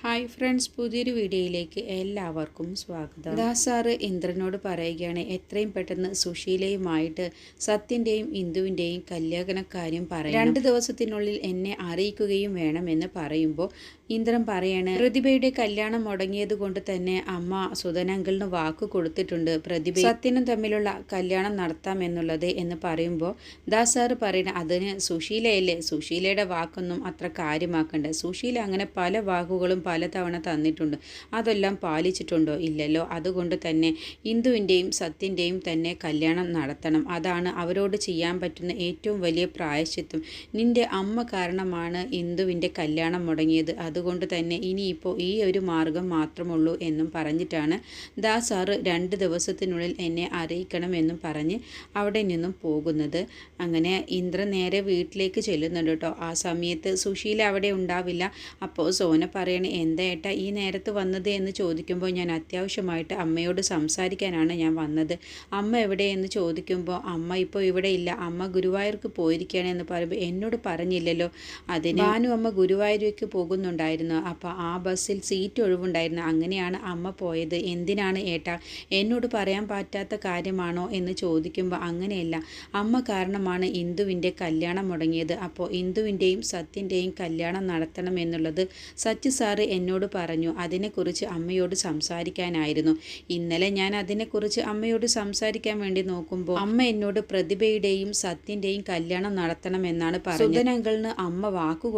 Hi friends പുതിയൊരു വീഡിയോയിലേക്ക് എല്ലാവർക്കും സ്വാഗതം. ദാസാറ് ഇന്ദ്രനോട് പറയുകയാണ് എത്രയും പെട്ടെന്ന് സുശീലയുമായിട്ട് സത്യന്റെയും ഇന്ദുവിന്റെയും കല്യാണ കാര്യം പറയും രണ്ട് ദിവസത്തിനുള്ളിൽ എന്നെ അറിയിക്കുകയും വേണമെന്ന് പറയുമ്പോൾ ഇന്ദ്രൻ പറയാണ് പ്രതിഭയുടെ കല്യാണം മുടങ്ങിയത് കൊണ്ട് തന്നെ അമ്മ സുധനങ്കിളിന് വാക്ക് കൊടുത്തിട്ടുണ്ട്. പ്രതിഭ സത്യനും തമ്മിലുള്ള കല്യാണം നടത്താം എന്നുള്ളത് എന്ന് പറയുമ്പോൾ ദാസാർ പറയണ അതിന് സുശീലയല്ലേ? സുശീലയുടെ വാക്കൊന്നും അത്ര കാര്യമാക്കണ്ട. സുശീല അങ്ങനെ പല വാക്കുകളും പലതവണ തന്നിട്ടുണ്ട്. അതെല്ലാം പാലിച്ചിട്ടുണ്ടോ? ഇല്ലല്ലോ. അതുകൊണ്ട് തന്നെ ഇന്ദുവിന്റെയും സത്യന്റെയും തന്നെ കല്യാണം നടത്തണം. അതാണ് അവരോട് ചെയ്യാൻ പറ്റുന്ന ഏറ്റവും വലിയ പ്രായശ്ചിത്വം നിന്റെ അമ്മ കാരണമാണ് ഇന്ദുവിന്റെ കല്യാണം മുടങ്ങിയത്. അതുകൊണ്ട് തന്നെ ഇനിയിപ്പോൾ ഈ ഒരു മാർഗം മാത്രമുള്ളൂ എന്നും പറഞ്ഞിട്ടാണ് ദാസാറ് രണ്ട് ദിവസത്തിനുള്ളിൽ എന്നെ അറിയിക്കണം എന്നും പറഞ്ഞ് അവിടെ നിന്നും പോകുന്നത്. അങ്ങനെ ഇന്ദ്ര നേരെ വീട്ടിലേക്ക് ചെല്ലുന്നുണ്ട് കേട്ടോ. ആ സമയത്ത് സുശീല അവിടെ ഉണ്ടാവില്ല. അപ്പോൾ സോന പറയണേ എന്താ ഏട്ടാ ഈ നേരത്ത് വന്നത്? എന്ന് ചോദിക്കുമ്പോൾ ഞാൻ അത്യാവശ്യമായിട്ട് അമ്മയോട് സംസാരിക്കാനാണ് ഞാൻ വന്നത്. അമ്മ എവിടെയെന്ന് ചോദിക്കുമ്പോൾ അമ്മ ഇപ്പോൾ ഇവിടെ ഇല്ല. അമ്മ ഗുരുവായൂർക്ക് പോയിരിക്കുകയാണ് എന്ന് പറയുമ്പോൾ എന്നോട് പറഞ്ഞില്ലല്ലോ. അതിന് ഭാനു അമ്മ ഗുരുവായൂരേക്ക് പോകുന്നുണ്ടായിരുന്നു അപ്പോൾ ആ ബസ്സിൽ സീറ്റ് ഒഴിവുണ്ടായിരുന്നു. അങ്ങനെയാണ് അമ്മ പോയത്. എന്തിനാണ് ഏട്ടാ? എന്നോട് പറയാൻ പറ്റാത്ത കാര്യമാണോ എന്ന് ചോദിക്കുമ്പോൾ അങ്ങനെയല്ല. അമ്മ കാരണമാണ് ഇന്ദുവിന്റെ കല്യാണം മുടങ്ങിയത്. അപ്പോൾ ഇന്ദുവിന്റെയും സത്യന്റെയും കല്യാണം നടത്തണം എന്നുള്ളത് സച്ച് സാറ് എന്നോട് പറഞ്ഞു. അതിനെക്കുറിച്ച് അമ്മയോട് സംസാരിക്കാനായിരുന്നു. ഇന്നലെ ഞാൻ അതിനെക്കുറിച്ച് അമ്മയോട് സംസാരിക്കാൻ വേണ്ടി നോക്കുമ്പോൾ അമ്മ എന്നോട് പ്രതിഭയുടെയും സത്യന്റെയും കല്യാണം നടത്തണമെന്നാണ് പറഞ്ഞത്. സുധനങ്കളിന് അമ്മ വാക്ക്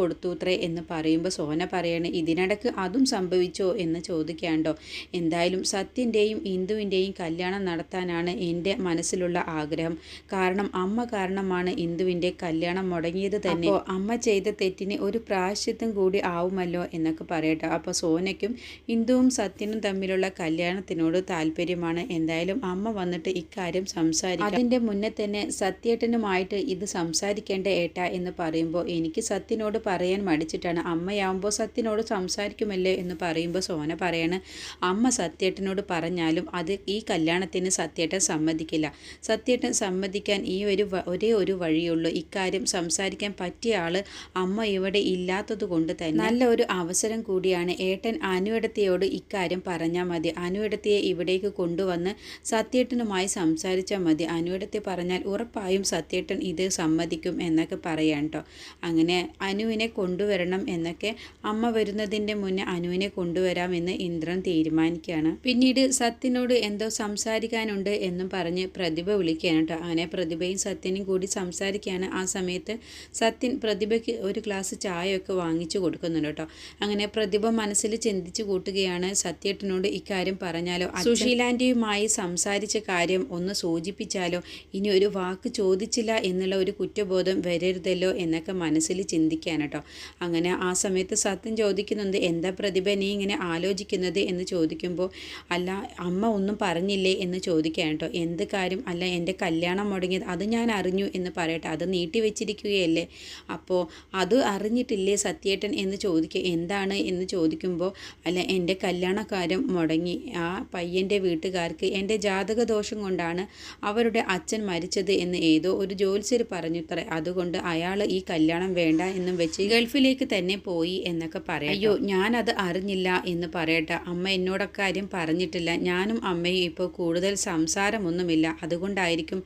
എന്ന് പറയുമ്പോൾ സോന പറയണ ഇതിനിടക്ക് അതും സംഭവിച്ചോ എന്ന് ചോദിക്കാണ്ടോ? എന്തായാലും സത്യന്റെയും ഇന്ദുവിന്റെയും കല്യാണം നടത്താനാണ് എന്റെ മനസ്സിലുള്ള ആഗ്രഹം. കാരണം അമ്മ കാരണമാണ് ഇന്ദുവിന്റെ കല്യാണം മുടങ്ങിയത് തന്നെ. അമ്മ ചെയ്ത തെറ്റിന് ഒരു പ്രാവശ്യത്തും കൂടി ആവുമല്ലോ എന്നൊക്കെ പറയട്ടെ. അപ്പോൾ സോനയ്ക്കും ഇന്ദുവും സത്യനും തമ്മിലുള്ള കല്യാണത്തിനോട് താല്പര്യമാണ്. എന്തായാലും അമ്മ വന്നിട്ട് ഇക്കാര്യം സംസാരിക്കും. അതിന്റെ മുന്നേ തന്നെ സത്യേട്ടനുമായിട്ട് ഇത് സംസാരിക്കേണ്ട ഏട്ട എന്ന് പറയുമ്പോൾ എനിക്ക് സത്യനോട് പറയാൻ മടിച്ചിട്ടാണ്. അമ്മയാവുമ്പോൾ സത്യനോട് സംസാരിക്കുമല്ലേ എന്ന് പറയുമ്പോൾ സോന പറയാണ് അമ്മ സത്യേട്ടനോട് പറഞ്ഞാലും അത് ഈ കല്യാണത്തിന് സത്യേട്ടൻ സമ്മതിക്കില്ല. സത്യേട്ടൻ സമ്മതിക്കാൻ ഈ ഒരു ഒരേ ഒരു വഴിയുള്ളൂ. ഇക്കാര്യം സംസാരിക്കാൻ പറ്റിയ ആൾ അമ്മ ഇവിടെ ഇല്ലാത്തത് കൊണ്ട് തന്നെ നല്ല ഒരു അവസരം കൂടിയാണ്. ഏട്ടൻ അനുവിടത്തിയോട് ഇക്കാര്യം പറഞ്ഞാൽ മതി. അനുവിടത്തിയെ ഇവിടേക്ക് കൊണ്ടുവന്ന് സത്യേട്ടനുമായി സംസാരിച്ചാൽ മതി. അനുവിടത്തി പറഞ്ഞാൽ ഉറപ്പായും സത്യേട്ടൻ ഇത് സമ്മതിക്കും എന്നൊക്കെ പറയാം കേട്ടോ അങ്ങനെ അനുവിനെ കൊണ്ടുവരണം എന്നൊക്കെ അമ്മ വരുന്നതിന്റെ മുന്നേ അനുവിനെ കൊണ്ടുവരാം എന്ന് ഇന്ദ്രൻ തീരുമാനിക്കുകയാണ്. പിന്നീട് സത്യനോട് എന്തോ സംസാരിക്കാനുണ്ട് എന്നും പറഞ്ഞ് പ്രതിഭ വിളിക്കുകയാണ് കേട്ടോ. അങ്ങനെ പ്രതിഭയും സത്യനും കൂടി സംസാരിക്കുകയാണ്. ആ സമയത്ത് സത്യൻ പ്രതിഭയ്ക്ക് ഒരു ഗ്ലാസ് ചായയൊക്കെ വാങ്ങിച്ചു കൊടുക്കുന്നുണ്ട് കേട്ടോ. അങ്ങനെ പ്രതിഭ മനസ്സിൽ ചിന്തിച്ചു കൂട്ടുകയാണ്. സത്യേട്ടനോട് ഇക്കാര്യം പറഞ്ഞാലോ? സുശീലാന്റെയുമായി സംസാരിച്ച കാര്യം ഒന്ന് സൂചിപ്പിച്ചാലോ? ഇനി ഒരു വാക്ക് ചോദിച്ചില്ല എന്നുള്ള ഒരു കുറ്റബോധം വരരുതല്ലോ എന്നൊക്കെ മനസ്സിൽ ചിന്തിക്കാൻ കേട്ടോ. അങ്ങനെ ആ സമയത്ത് സത്യം ചോദിക്കുന്നുണ്ട് എന്താ പ്രതിഭ? നീ ഇങ്ങനെ ആലോചിക്കുന്നത് എന്ന് ചോദിക്കുമ്പോൾ അല്ല അമ്മ ഒന്നും പറഞ്ഞില്ലേ? എന്ന് ചോദിക്കാൻ കേട്ടോ. എന്ത് കാര്യം? അല്ല എന്റെ കല്യാണം മുടങ്ങിയത് അത് ഞാൻ അറിഞ്ഞു എന്ന് പറയട്ടെ. അത് നീട്ടി വെച്ചിരിക്കുകയല്ലേ? അപ്പോൾ അത് അറിഞ്ഞിട്ടില്ലേ സത്യേട്ടൻ എന്ന് ചോദിക്കുക എന്താണ്? എന്ന് ചോദിക്കുമ്പോൾ അല്ല എന്റെ കല്യാണക്കാര്യം മുടങ്ങി. ആ പയ്യന്റെ വീട്ടുകാർക്ക് എന്റെ ജാതക ദോഷം കൊണ്ടാണ് അവരുടെ അച്ഛൻ മരിച്ചത് എന്ന് ഏതോ ഒരു ജോത്സ്യർ പറഞ്ഞുത്രേ. അതുകൊണ്ട് അയാൾ ഈ കല്യാണം വേണ്ട എന്നും വെച്ച് ഗൾഫിലേക്ക് തന്നെ പോയി എന്നൊക്കെ പറയാം അയ്യോ ഞാനത് അറിഞ്ഞില്ല എന്ന് പറയട്ടെ. അമ്മ എന്നോട് അക്കാര്യം പറഞ്ഞിട്ടില്ല. ഞാനും അമ്മയും ഇപ്പോൾ കൂടുതൽ സംസാരമൊന്നുമില്ല. അതുകൊണ്ടായിരിക്കും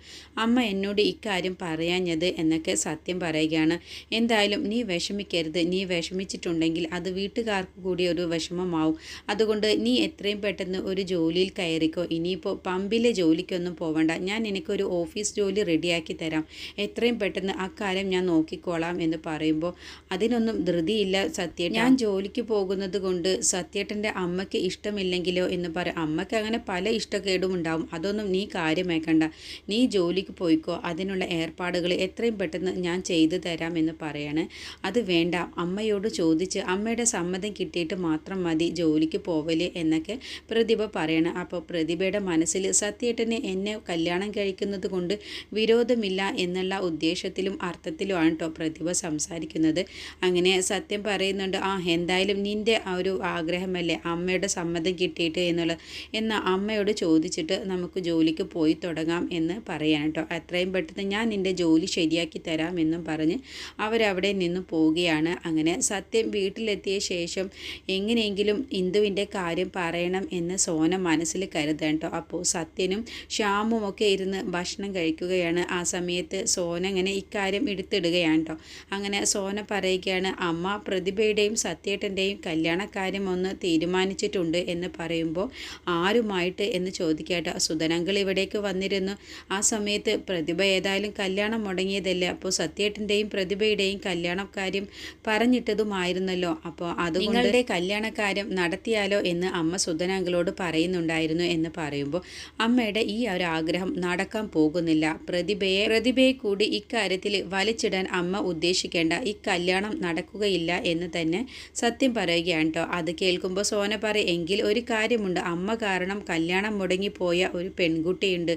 അമ്മ എന്നോട് ഇക്കാര്യം പറയാഞ്ഞത് എന്നൊക്കെ സത്യം പറയുകയാണ്. എന്തായാലും നീ വിഷമിക്കരുത്. നീ വിഷമിച്ചിട്ടുണ്ടെങ്കിൽ അത് വീട്ടുകാർക്ക് കൂടി ഒരു വിഷമമാവും. അതുകൊണ്ട് നീ എത്രയും പെട്ടെന്ന് ഒരു ജോലിയിൽ കയറിക്കോ. ഇനിയിപ്പോൾ പമ്പിലെ ജോലിക്കൊന്നും പോവണ്ട. ഞാൻ എനിക്കൊരു ഓഫീസ് ജോലി റെഡിയാക്കി തരാം. എത്രയും പെട്ടെന്ന് അക്കാര്യം ഞാൻ നോക്കിക്കോളാം എന്ന് പറയുമ്പോൾ അതിനൊന്നും ധൃതിയില്ല സത്യേട്ടൻ. ഞാൻ ജോലിക്ക് പോകുന്നത് കൊണ്ട് സത്യേട്ടന്റെ അമ്മയ്ക്ക് ഇഷ്ടമില്ലെങ്കിലോ എന്ന് പറയും അമ്മയ്ക്ക് അങ്ങനെ പല ഇഷ്ടക്കേടും ഉണ്ടാവും. അതൊന്നും നീ കാര്യമേക്കണ്ട. നീ ജോലിക്ക് പോയിക്കോ. അതിനുള്ള ഏർപ്പാടുകൾ എത്രയും പെട്ടെന്ന് ഞാൻ ചെയ്തു തരാം എന്ന് പറയാണ്. അത് വേണ്ട. അമ്മയോട് ചോദിച്ച് അമ്മയുടെ സമ്മതം കിട്ടിയിട്ട് മാത്രം മതി ജോലിക്ക് പോവൽ എന്നൊക്കെ പ്രതിഭ പറയണം. അപ്പോൾ പ്രതിഭയുടെ മനസ്സിൽ സത്യേട്ടനെ എന്നെ കല്യാണം കഴിക്കുന്നത് കൊണ്ട് വിരോധമില്ല എന്നുള്ള ഉദ്ദേശത്തിലും അർത്ഥത്തിലുമാണ് കേട്ടോ പ്രതിഭ സംസാരിക്കുന്നത്. അങ്ങനെ സത്യം പറയുന്നുണ്ട്. ആ എന്തായാലും നിന്റെ ആ ഒരു ആഗ്രഹമല്ലേ അമ്മയുടെ സമ്മതം കിട്ടിയിട്ട് എന്നുള്ളത്. എന്നാൽ അമ്മയോട് ചോദിച്ചിട്ട് നമുക്ക് ജോലിക്ക് പോയി തുടങ്ങാം എന്ന് പറയാൻ കേട്ടോ. അത്രയും പെട്ടെന്ന് ഞാൻ നിന്റെ ജോലി ശരിയാക്കി തരാം എന്നും പറഞ്ഞ് അവരവിടെ നിന്ന് പോവുകയാണ്. അങ്ങനെ സത്യം വീട്ടിലെത്തിയ ശേഷം എങ്ങനെയെങ്കിലും ഇന്ദുവിന്റെ കാര്യം പറയണം എന്ന് സോന മനസ്സിൽ കരുതാൻ കേട്ടോ. അപ്പോൾ സത്യനും ശ്യാമും ഒക്കെ ഇരുന്ന് ഭക്ഷണം കഴിക്കുകയാണ്. ആ സമയത്ത് സോന ഇങ്ങനെ ഇക്കാര്യം എടുത്തിടുകയാണ് കേട്ടോ. അങ്ങനെ സോന പറയുകയാണ് അമ്മ പ്രതിഭയുടെയും സത്യേട്ടന്റെയും കല്യാണക്കാര്യം ഒന്ന് തീരുമാനിച്ചിട്ടുണ്ട് എന്ന് പറയുമ്പോൾ ആരുമായിട്ട് എന്ന് ചോദിക്കാട്ട്. സുധനങ്ങൾ ഇവിടേക്ക് വന്നിരുന്നു. ആ സമയത്ത് പ്രതിഭ ഏതായാലും കല്യാണം മുടങ്ങിയതല്ലേ? അപ്പോൾ സത്യേട്ടന്റെയും പ്രതിഭയുടെയും കല്യാണക്കാര്യം പറഞ്ഞിട്ടതുമായിരുന്നല്ലോ. അപ്പോൾ അത് നിങ്ങളുടെ കല്യാണക്കാര്യം നടത്തിയാലോ എന്ന് അമ്മ സുധനങ്ങളോട് പറയുന്നുണ്ടായിരുന്നു എന്ന് പറയുമ്പോൾ അമ്മയുടെ ഈ ഒരു ആഗ്രഹം നടക്കാൻ പോകുന്നില്ല. പ്രതിഭയെ പ്രതിഭയെ കൂടി ഇക്കാര്യത്തിൽ വലിച്ചിടാൻ അമ്മ ഉദ്ദേശിക്കേണ്ട ഈ കല്യാണം നടക്കുകയില്ല എന്ന് തന്നെ സത്യം പറയുകയാണ് കേട്ടോ അത് കേൾക്കുമ്പോൾ സോന പറയും എങ്കിൽ ഒരു കാര്യമുണ്ട്. അമ്മ കാരണം കല്യാണം മുടങ്ങിപ്പോയ ഒരു പെൺകുട്ടിയുണ്ട്.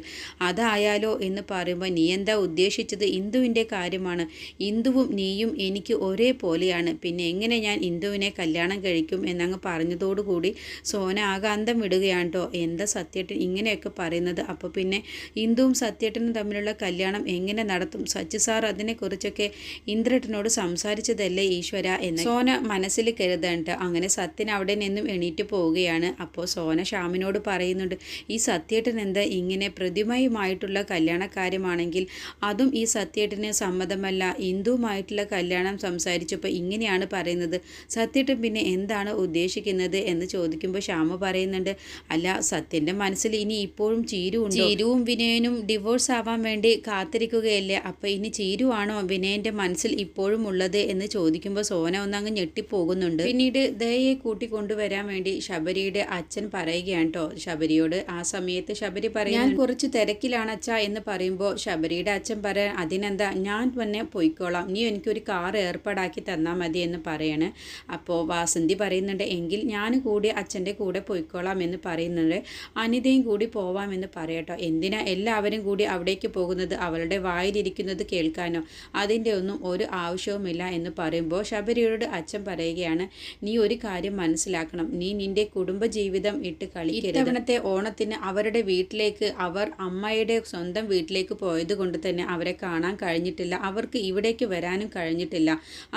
അതായാലോ എന്ന് പറയുമ്പോൾ നീ എന്താ ഉദ്ദേശിച്ചത്? ഇന്ദുവിന്റെ കാര്യമാണ്. ഇന്ദുവും നീയും എനിക്ക് ഒരേപോലെയാണ് പിന്നെ എങ്ങനെ ഞാൻ ഇന്ദുവിനെ കല്യാണം കഴിക്കും? എന്നങ്ങ് പറഞ്ഞതോടുകൂടി സോന ആകെ അന്തം വിടുകയാണ് കേട്ടോ എന്താ സത്യേട്ടൻ ഇങ്ങനെയൊക്കെ പറയുന്നത്? അപ്പോൾ പിന്നെ ഇന്ദുവും സത്യേട്ടനും തമ്മിലുള്ള കല്യാണം എങ്ങനെ നടത്തും? സച്ചി സാർ അതിനെക്കുറിച്ചൊക്കെ ഇന്ദ്രേട്ടനോട് സംസാരിച്ചതല്ലേ ഈശ്വര? എന്ന് സോന മനസ്സിൽ കരുതണ്ട. അങ്ങനെ സത്യൻ അവിടെ നിന്നും എണീറ്റ് പോവുകയാണ്. അപ്പോൾ സോന ശ്യാമിനോട് പറയുന്നുണ്ട് ഈ സത്യേട്ടൻ എന്താ ഇങ്ങനെ പ്രതിമയുമായിട്ടുള്ള കല്യാണക്കാര്യമാണെങ്കിൽ അതും ഈ സത്യേട്ടന് സമ്മതമല്ല. ഇന്ദുവുമായിട്ടുള്ള കല്യാണം സംസാരിച്ചപ്പോൾ ഇങ്ങനെയാണ് പറയുന്നത്. സത്യേട്ടൻ പിന്നെ എന്താണ് ഉദ്ദേശിക്കുന്നത്? എന്ന് ചോദിക്കുമ്പോൾ ശ്യാമ പറയുന്നുണ്ട് അല്ല സത്യന്റെ മനസ്സിൽ ഇനി ഇപ്പോഴും ചീരുവുണ്ട് ചീരുവും വിനയനും ഡിവോഴ്സ് ആവാൻ വേണ്ടി കാത്തിരിക്കുകയല്ലേ? അപ്പോൾ ഇനി ചീരുവാണോ വിനയന്റെ മനസ്സിൽ ഇപ്പോഴും ഉള്ളത് എന്ന് ചോദിക്കുമ്പോൾ സോന ഒന്നങ്ങ് ഞെട്ടിപ്പോകുന്നുണ്ട് പിന്നീട് ദയയെ കൂട്ടിക്കൊണ്ടുവരാൻ വേണ്ടി ശബരിയുടെ അച്ഛൻ പറയുകയാണ് കേട്ടോ ശബരിയോട്. ആ സമയത്ത് ശബരി പറയും ഞാൻ കുറച്ച് തിരക്കിലാണ് അച്ഛ എന്ന് പറയുമ്പോൾ ശബരിയുടെ അച്ഛൻ പറയാൻ അതിനെന്താ ഞാൻ തന്നെ പോയിക്കോളാം. നീ എനിക്കൊരു കാർ ഏർപ്പാടാക്കി തന്നാൽ മതി എന്ന് പറയാണ്. അപ്പോൾ വാസന്തി പറയുന്നുണ്ട് എങ്കിൽ ഞാൻ കൂടി അച്ഛന്റെ കൂടെ പോയിക്കോളാം എന്ന് പറയുന്നുണ്ട്. അനിതയും കൂടി പോവാമെന്ന് പറയട്ടോ എന്തിനാ എല്ലാവരും കൂടി അവിടേക്ക് പോകുന്നത്? അവളുടെ വായിലിരിക്കുന്നത് കേൾക്കാനോ? അതിന്റെ ഒന്നും ഒരു ആവശ്യവുമില്ല എന്ന് പറയുമ്പോൾ ശബരിയോട് അച്ഛൻ പറയുകയാണ് നീ ഒരു കാര്യം മനസ്സിലാക്കണം. നീ നിന്റെ കുടുംബജീവിതം ഇട്ട് കളിക്കരുത്. ഇത്തവണത്തെ ഓണത്തിന് അവരുടെ വീട്ടിലേക്ക് അവർ അമ്മയുടെ സ്വന്തം വീട്ടിലേക്ക് പോയത് കൊണ്ട് തന്നെ അവരെ കാണാൻ കഴിഞ്ഞിട്ടില്ല. അവർക്ക് ഇവിടേക്ക് വരാനും കഴിഞ്ഞിട്ടില്ല.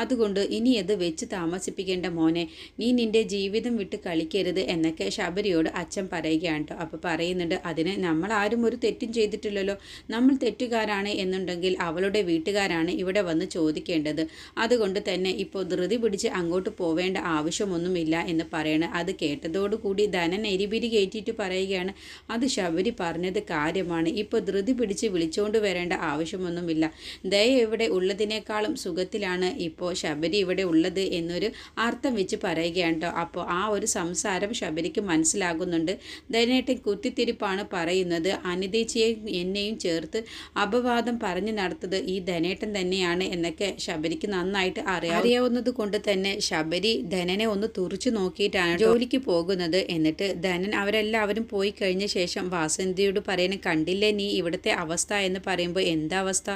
അതുകൊണ്ട് ഇനി അത് വെച്ച് താമസിപ്പിക്കേണ്ട മോനെ നീ നിന്റെ ജീവിതം വിട്ട് കളിക്കരുത് എന്നൊക്കെ ശബരിയോട് അച്ഛൻ പറയുകയാണ് കേട്ടോ. അപ്പോൾ പറയുന്നുണ്ട് അതിന് നമ്മൾ ആരും ഒരു തെറ്റും ചെയ്തിട്ടില്ലല്ലോ. നമ്മൾ തെറ്റുകാരാണ് എന്നുണ്ടെങ്കിൽ അവളുടെ വീട്ടുകാരാണ് ഇവിടെ വന്ന് ചോദിക്കേണ്ടത്. അതുകൊണ്ട് തന്നെ ഇപ്പോൾ ധൃതി പിടിച്ച് അങ്ങോട്ട് പോവേണ്ട ആവശ്യമൊന്നുമില്ല എന്ന് പറയണ അത് കേട്ടതോടുകൂടി ധനൻ എരിപിരി കയറ്റിയിട്ട് പറയുകയാണ് അത് ശബരി പറഞ്ഞത് കാര്യമാണ്. ഇപ്പോൾ ധൃതി പിടിച്ച് വിളിച്ചുകൊണ്ട് വരേണ്ട ആവശ്യമൊന്നുമില്ല. ദയ ഇവിടെ ഉള്ളതിനേക്കാളും സുഖത്തിലാണ് ഇപ്പോൾ ശബരി ഇവിടെ ഉള്ളത് എന്നൊരു അർത്ഥം വെച്ച് പറയുകയാണ് കേട്ടോ അപ്പോൾ ആ ഒരു സംസാരം ശബരിക്ക് മനസ്സിലാകുന്നുണ്ട്. ധനേട്ടൻ കുത്തിത്തിരിപ്പാണ് പറയുന്നത്. അനിതേച്ചിയെയും എന്നെയും ചേർത്ത് അപവാദം പറഞ്ഞു നടത്തത് ഈ ധനേട്ടൻ തന്നെയാണ് എന്നൊക്കെ ശബരിക്ക് നന്നായിട്ട് അറിയാം അറിയാവുന്നത് കൊണ്ട് തന്നെ ശബരി ധനനെ ഒന്ന് തുറച്ചു നോക്കിയിട്ടാണ് ജോലിക്ക് പോകുന്നത്. എന്നിട്ട് ധനൻ അവരെല്ലാവരും പോയി കഴിഞ്ഞ ശേഷം വാസന്തിയോട് പറയുന്നത് കണ്ടില്ലേ നീ ഇവിടുത്തെ അവസ്ഥ എന്ന് പറയുമ്പോൾ എന്താ അവസ്ഥ?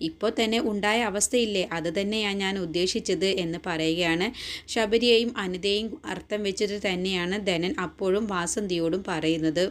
ഇപ്പോൾ തന്നെ ഉണ്ടായ അവസ്ഥയില്ലേ? അത് തന്നെയാണ് ഞാൻ ഉദ്ദേശിച്ചത് എന്ന് പറയുകയാണ്. ശബരിയെയും അനിതയും അർത്ഥം വെച്ചിട്ട് തന്നെയാണ് ധനൻ അപ്പോഴും വാസന്തിയോടും പറയുന്നത്.